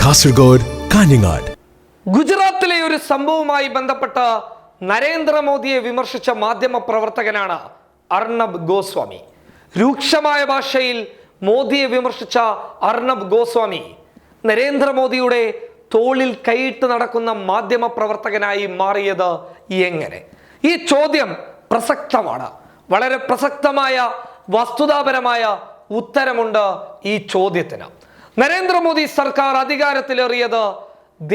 കാസർഗോഡ് കാഞ്ഞങ്ങാട്. ഗുജറാത്തിലെ ഒരു സംഭവവുമായി ബന്ധപ്പെട്ട നരേന്ദ്രമോദിയെ വിമർശിച്ച മാധ്യമ പ്രവർത്തകനാണ് അർണബ് ഗോസ്വാമി. രൂക്ഷമായ ഭാഷയിൽ മോദിയെ വിമർശിച്ച അർണബ് ഗോസ്വാമി നരേന്ദ്രമോദിയുടെ തോളിൽ കൈയിട്ട് നടക്കുന്ന മാധ്യമ പ്രവർത്തകനായി മാറിയത് എങ്ങനെ? ഈ ചോദ്യം പ്രസക്തമാണ്. വളരെ പ്രസക്തമായ വസ്തുതാപരമായ ഉത്തരമുണ്ട് ഈ ചോദ്യത്തിന്. നരേന്ദ്രമോദി സർക്കാർ അധികാരത്തിലേറിയത്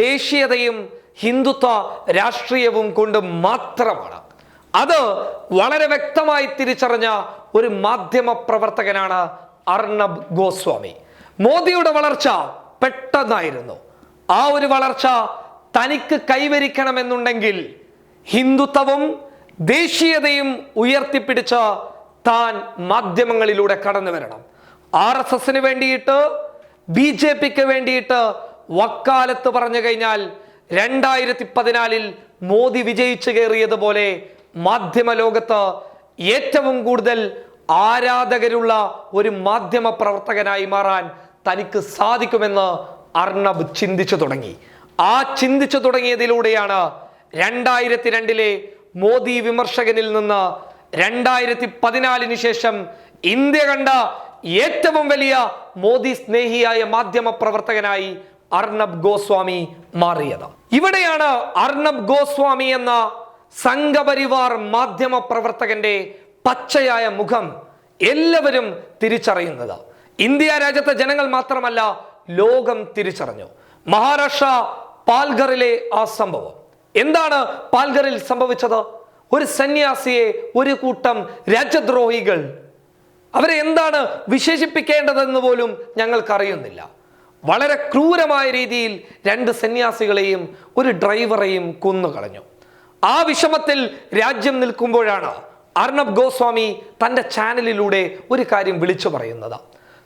ദേശീയതയും ഹിന്ദുത്വ രാഷ്ട്രീയവും കൊണ്ട് മാത്രമാണ്. അത് വളരെ വ്യക്തമായി തിരിച്ചറിഞ്ഞ ഒരു മാധ്യമ പ്രവർത്തകനാണ് അർണബ് ഗോസ്വാമി. മോദിയുടെ വളർച്ച പെട്ടെന്നായിരുന്നു. ആ ഒരു വളർച്ച തനിക്ക് കൈവരിക്കണമെന്നുണ്ടെങ്കിൽ ഹിന്ദുത്വവും ദേശീയതയും ഉയർത്തിപ്പിടിച്ച് താൻ മാധ്യമങ്ങളിലൂടെ കടന്നു വരണം ആർ എസ് എസിന് വേണ്ടിയിട്ട് ബി ജെ പിക്ക് വേണ്ടിയിട്ട് വക്കാലത്ത് പറഞ്ഞു കഴിഞ്ഞാൽ രണ്ടായിരത്തി പതിനാലിൽ മോദി വിജയിച്ചു കയറിയതുപോലെ മാധ്യമ ലോകത്ത് ഏറ്റവും കൂടുതൽ ആരാധകരുള്ള ഒരു മാധ്യമ പ്രവർത്തകനായി മാറാൻ തനിക്ക് സാധിക്കുമെന്ന് അർണബ് ചിന്തിച്ചു തുടങ്ങി. ആ ചിന്തിച്ചു തുടങ്ങിയതിലൂടെയാണ് രണ്ടായിരത്തി രണ്ടിലെ മോദി വിമർശകനിൽ നിന്ന് രണ്ടായിരത്തി പതിനാലിന് ശേഷം ഇന്ത്യ കണ്ട ഏറ്റവും വലിയ മോദി സ്നേഹിയായ മാധ്യമ പ്രവർത്തകനായി അർണബ് ഗോസ്വാമി മാറിയത്. ഇവിടെയാണ് അർണബ് ഗോസ്വാമി എന്ന സംഘപരിവാർ മാധ്യമ പ്രവർത്തകന്റെ പച്ചയായ മുഖം എല്ലാവരും തിരിച്ചറിയുന്നത്. ഇന്ത്യ രാജ്യത്തെ ജനങ്ങൾ മാത്രമല്ല ലോകം തിരിച്ചറിഞ്ഞു. മഹാരാഷ്ട്ര പാൽഗറിലെ ആ സംഭവം. എന്താണ് പാൽഗറിൽ സംഭവിച്ചത്? ഒരു സന്യാസിയെ ഒരു കൂട്ടം രാജ്യദ്രോഹികൾ അവരെ എന്താണ് വിശേഷിപ്പിക്കേണ്ടതെന്ന് പോലും ഞങ്ങൾക്കറിയുന്നില്ല. വളരെ ക്രൂരമായ രീതിയിൽ രണ്ട് സന്യാസികളെയും ഒരു ഡ്രൈവറെയും കൊന്നുകളഞ്ഞു ആ വിഷമത്തിൽ രാജ്യം നിൽക്കുമ്പോഴാണ് അർണബ് ഗോസ്വാമി തന്റെ ചാനലിലൂടെ ഒരു കാര്യം വിളിച്ചു പറയുന്നത്.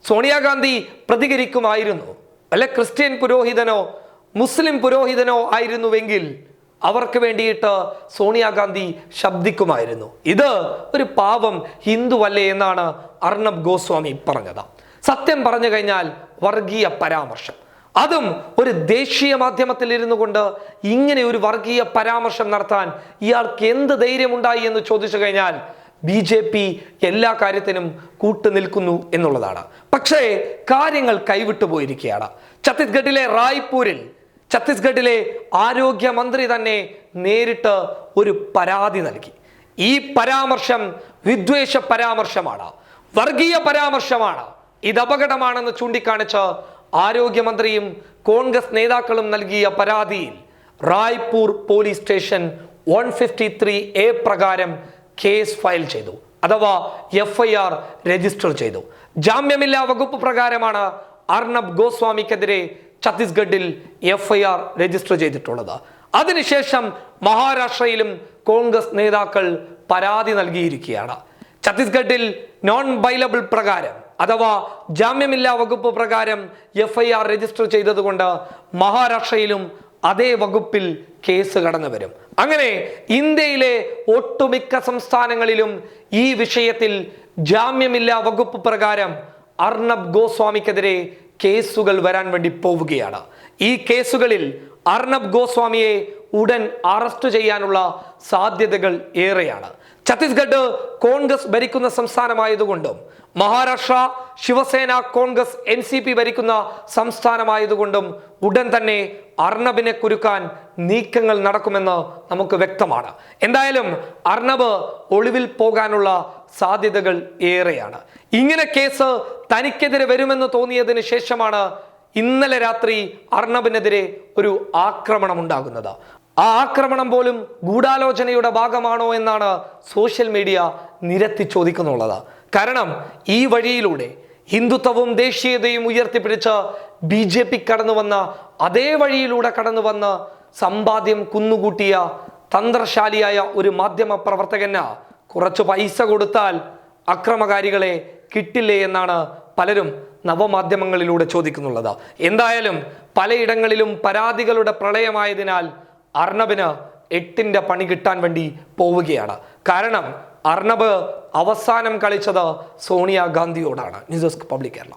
സോണിയാഗാന്ധി പ്രതികരിക്കുമായിരുന്നു. അല്ലെ ക്രിസ്ത്യൻ പുരോഹിതനോ മുസ്ലിം പുരോഹിതനോ ആയിരുന്നുവെങ്കിൽ അവർക്ക് വേണ്ടിയിട്ട് സോണിയാഗാന്ധി ശബ്ദിക്കുമായിരുന്നു. ഇത് ഒരു പാവം ഹിന്ദുവല്ലേ എന്നാണ് അർണബ് ഗോസ്വാമി പറഞ്ഞത്. സത്യം പറഞ്ഞു കഴിഞ്ഞാൽ വർഗീയ പരാമർശം. അതും ഒരു ദേശീയ മാധ്യമത്തിൽ ഇരുന്നു കൊണ്ട് ഇങ്ങനെ ഒരു വർഗീയ പരാമർശം നടത്താൻ ഇയാൾക്ക് എന്ത് ധൈര്യമുണ്ടായി എന്ന് ചോദിച്ചു കഴിഞ്ഞാൽ ബി ജെ പി എല്ലാ കാര്യത്തിനും കൂട്ടു നിൽക്കുന്നു എന്നുള്ളതാണ്. പക്ഷേ കാര്യങ്ങൾ കൈവിട്ടു പോയിരിക്കുകയാണ്. ഛത്തീസ്ഗഡിലെ റായ്പൂരിൽ ഛത്തീസ്ഗഡിലെ ആരോഗ്യമന്ത്രി തന്നെ നേരിട്ട് ഒരു പരാതി നൽകി. ഈ പരാമർശം വിദ്വേഷ പരാമർശമാണ്. വർഗീയ പരാമർശമാണ്. ഇത് അപകടമാണെന്ന് ചൂണ്ടിക്കാണിച്ച് ആരോഗ്യമന്ത്രിയും കോൺഗ്രസ് നേതാക്കളും നൽകിയ പരാതിയിൽ Raipur police station one fifty three A പ്രകാരം കേസ് ഫയൽ ചെയ്തു അഥവാ എഫ് ഐ ആർ രജിസ്റ്റർ ചെയ്തു. ജാമ്യമില്ലാ വകുപ്പ് പ്രകാരമാണ് അർണബ് ഗോസ്വാമിക്കെതിരെ ഛത്തീസ്ഗഡിൽ എഫ് ഐ ആർ രജിസ്റ്റർ ചെയ്തിട്ടുള്ളത്. അതിനുശേഷം മഹാരാഷ്ട്രയിലും കോൺഗ്രസ് നേതാക്കൾ പരാതി നൽകിയിരിക്കുകയാണ്. ഛത്തീസ്ഗഡിൽ നോൺ ബൈലബിൾ പ്രകാരം അഥവാ ജാമ്യമില്ലാ വകുപ്പ് പ്രകാരം എഫ് ഐ ആർ രജിസ്റ്റർ ചെയ്തതുകൊണ്ട് മഹാരാഷ്ട്രയിലും അതേ വകുപ്പിൽ കേസ് കടന്നു വരും. അങ്ങനെ ഇന്ത്യയിലെ ഒട്ടുമിക്ക സംസ്ഥാനങ്ങളിലും ഈ വിഷയത്തിൽ ജാമ്യമില്ലാ വകുപ്പ് പ്രകാരം അർണബ് ഗോസ്വാമിക്കെതിരെ കേസുകൾ വരാൻ വേണ്ടി പോവുകയാണ്. ഈ കേസുകളിൽ അർണബ് ഗോസ്വാമിയെ ഉടൻ അറസ്റ്റ് ചെയ്യാനുള്ള സാധ്യതകൾ ഏറെയാണ്. ഛത്തീസ്ഗഡ് കോൺഗ്രസ് ഭരിക്കുന്ന സംസ്ഥാനമായതുകൊണ്ടും Maharashtra Shivsena Congress N C P ഭരിക്കുന്ന സംസ്ഥാനമായതുകൊണ്ടും ഉടൻ തന്നെ അർണബിനെ കുരുക്കാൻ നീക്കങ്ങൾ നടക്കുമെന്ന് നമുക്ക് വ്യക്തമാണ്. എന്തായാലും അർണബ് ഒളിവിൽ പോകാനുള്ള സാധ്യതകൾ ഏറെയാണ്. ഇങ്ങനെ കേസ് തനിക്കെതിരെ വരുമെന്ന് തോന്നിയതിന് ശേഷമാണ് ഇന്നലെ രാത്രി അർണബിനെതിരെ ഒരു ആക്രമണം ഉണ്ടാകുന്നത് ആ ആക്രമണം പോലും ഗൂഢാലോചനയുടെ ഭാഗമാണോ എന്നാണ് സോഷ്യൽ മീഡിയ നിരത്തി ചോദിക്കുന്നുള്ളത്. കാരണം ഈ വഴിയിലൂടെ ഹിന്ദുത്വവും ദേശീയതയും ഉയർത്തിപ്പിടിച്ച് ബി ജെ പി കടന്നു വന്ന അതേ വഴിയിലൂടെ കടന്നു വന്ന് സമ്പാദ്യം കുന്നുകൂട്ടിയ തന്ത്രശാലിയായ ഒരു മാധ്യമ പ്രവർത്തകന് കുറച്ച് പൈസ കൊടുത്താൽ അക്രമകാരികളെ കിട്ടില്ലേ എന്നാണ് പലരും നവമാധ്യമങ്ങളിലൂടെ ചോദിക്കുന്നുള്ളത്. എന്തായാലും പലയിടങ്ങളിലും പരാതികളുടെ പ്രളയമായതിനാൽ അർണബിന് എട്ടിന്റെ പണി കിട്ടാൻ വേണ്ടി പോവുകയാണ്. കാരണം അർണബ് അവസാനം കളിച്ചത് സോണിയാഗാന്ധിയോടാണ്. News desk public Kerala.